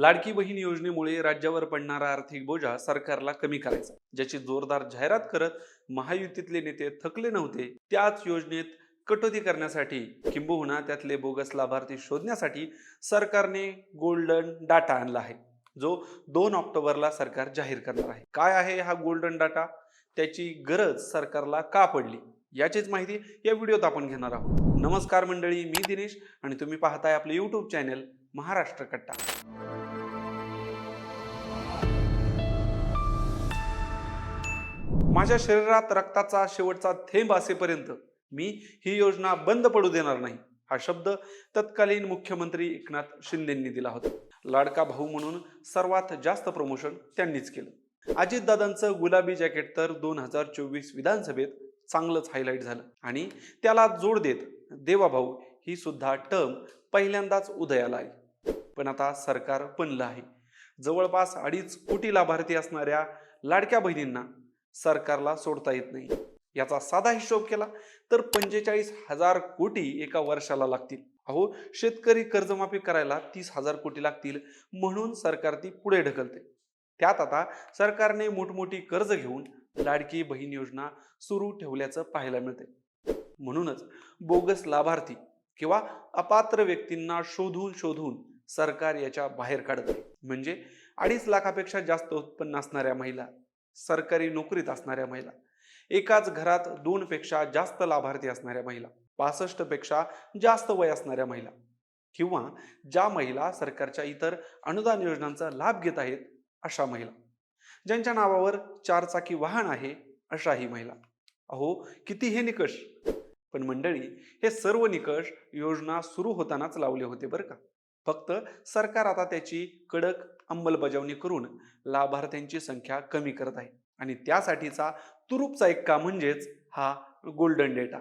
लाडकी बहीण योजनेमुळे राज्यावर पडणारा आर्थिक बोजा सरकारला कमी करायचा. ज्याची जोरदार जाहिरात करत महायुतीतले नेते थकले नव्हते त्याच योजनेत कटोती करण्यासाठी किंबहुना त्यातले बोगस लाभार्थी शोधण्यासाठी सरकारने गोल्डन डाटा आणला आहे जो दोन ऑक्टोबरला सरकार जाहीर करणार आहे. काय आहे हा गोल्डन डाटा? त्याची गरज सरकारला का पडली? याचीच माहिती या व्हिडिओत आपण घेणार आहोत. नमस्कार मंडळी मी दिनेश आणि तुम्ही पाहताय आपले यूट्यूब चॅनल महाराष्ट्र कट्टा. माझ्या शरीरात रक्ताचा शेवटचा थेंब असेपर्यंत मी ही योजना बंद पडू देणार नाही हा शब्द तत्कालीन मुख्यमंत्री एकनाथ शिंदेंनी दिला होता. लाडका भाऊ म्हणून सर्वात जास्त प्रमोशन त्यांनीच केलं. अजितदादांचं गुलाबी जॅकेट तर दोन हजार चोवीस विधानसभेत चांगलंच हायलाईट झालं आणि त्याला जोड देत देवाभाऊ ही सुद्धा टर्म पहिल्यांदाच उदयाला आली. पण आता सरकार बनलं आहे. जवळपास अडीच कोटी लाभार्थी असणाऱ्या लाडक्या बहिणींना सरकारला सोडता येत नाही. याचा साधा हिशोब केला तर पंचेचाळीस हजार कोटी एका वर्षाला लागतील. अहो शेतकरी कर्जमाफी करायला तीस हजार कोटी लागतील म्हणून सरकार ती पुढे ढकलते. त्यात आता सरकारने मोठमोठी कर्ज घेऊन लाडकी बहीण योजना सुरू ठेवल्याचं पाहायला मिळते म्हणूनच बोगस लाभार्थी किंवा अपात्र व्यक्तींना शोधून शोधून सरकार याच्या बाहेर काढत. आहे म्हणजे अडीच लाखापेक्षा जास्त उत्पन्न असणाऱ्या महिला सरकारी नोकरीत असणाऱ्या महिला एकाच घरात दोन पेक्षा जास्त लाभार्थी असणाऱ्या महिला पासष्टपेक्षा जास्त वय असणाऱ्या महिला किंवा ज्या महिला सरकारच्या इतर अनुदान योजनांचा लाभ घेत आहेत अशा महिला. ज्यांच्या नावावर चारचाकी वाहन आहे अशाही महिला. अहो किती हे निकष पण मंडळी हे सर्व निकष योजना सुरू होतानाच लावले होते बरं का. फक्त सरकार आता त्याची कडक अंमलबजावणी करून लाभार्थ्यांची संख्या कमी करत आहे आणि त्यासाठीचा तुरूपचा एक काम म्हणजेच हा गोल्डन डेटा.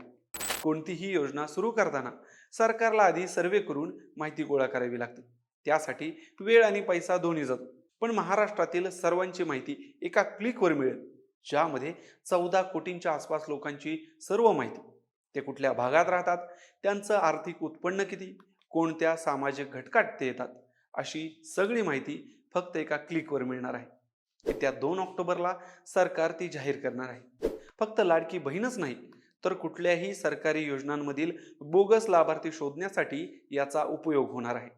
कोणतीही योजना सुरू करताना सरकारला आधी सर्वे करून माहिती गोळा करावी लागते. त्यासाठी वेळ आणि पैसा दोन्ही जातो. पण महाराष्ट्रातील सर्वांची माहिती एका क्लिकवर मिळेल ज्यामध्ये चौदा कोटींच्या आसपास लोकांची सर्व माहिती ते कुठल्या भागात राहतात? त्यांचं आर्थिक उत्पन्न किती? कोणत्या सामाजिक घटकात ते येतात? अशी सगळी माहिती फक्त एका क्लिकवर मिळणार आहे. येत्या दोन ऑक्टोबरला सरकार ती जाहीर करणार आहे. फक्त लाडकी बहीणच नाही तर कुठल्याही सरकारी योजनांमधील बोगस लाभार्थी शोधण्यासाठी याचा उपयोग होणार आहे.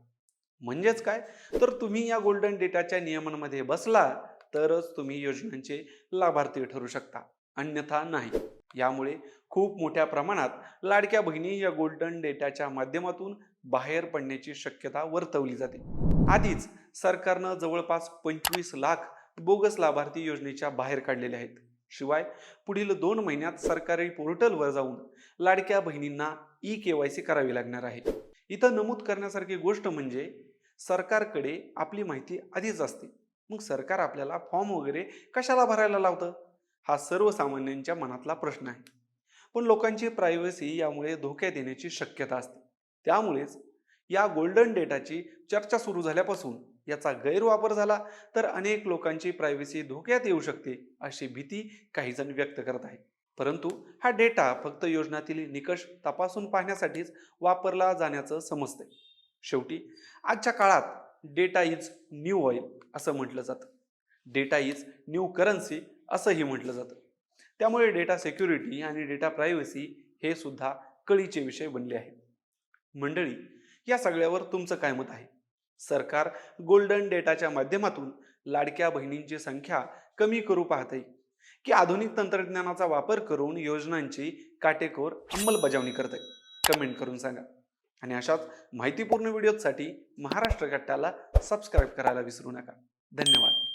म्हणजेच काय? तर तुम्ही या गोल्डन डेटाच्या नियमांमध्ये बसला तरच तुम्ही योजनांचे लाभार्थी ठरू शकता. अन्यथा नाही. यामुळे खूप मोठ्या प्रमाणात लाडक्या बहिणी या गोल्डन डेटाच्या माध्यमातून बाहेर पडण्याची शक्यता वर्तवली जाते. आधीच सरकारनं जवळपास पंचवीस लाख बोगस लाभार्थी योजनेच्या बाहेर काढलेले आहेत. शिवाय पुढील दोन महिन्यात सरकारी पोर्टलवर जाऊन लाडक्या बहिणींना ई के वाय सी करावी लागणार आहे. इथं नमूद करण्यासारखी गोष्ट म्हणजे सरकारकडे आपली माहिती आधीच असते. मग सरकार आपल्याला फॉर्म वगैरे कशाला भरायला लावतं? हा सर्वसामान्यांच्या मनातला प्रश्न आहे. पण लोकांची प्रायव्हसी यामुळे धोक्यात येण्याची शक्यता असते. त्यामुळेच या गोल्डन डेटाची चर्चा सुरू झाल्यापासून याचा गैरवापर झाला तर अनेक लोकांची प्रायव्हसी धोक्यात येऊ शकते अशी भीती काही जण व्यक्त करत आहे परंतु हा डेटा फक्त योजनातील निकष तपासून पाहण्यासाठीच वापरला जाण्याचं समजते शेवटी आजच्या काळात डेटा इज न्यू ऑइल असं म्हटलं जातं. डेटा इज न्यू करन्सी असंही म्हटलं जातं. त्यामुळे डेटा सिक्युरिटी आणि डेटा प्रायव्हसी हे सुद्धा कळीचे विषय बनले आहेत. मंडळी या सगळ्यावर तुमचं काय मत आहे? सरकार गोल्डन डेटाच्या माध्यमातून लाडक्या बहिणींची संख्या कमी करू पाहते की आधुनिक तंत्रज्ञानाचा वापर करून योजनांची काटेकोर अंमलबजावणी करते कमेंट करून सांगा. आणि अशाच माहितीपूर्ण व्हिडिओसाठी महाराष्ट्र कट्ट्याला सबस्क्राईब करायला विसरू नका. धन्यवाद.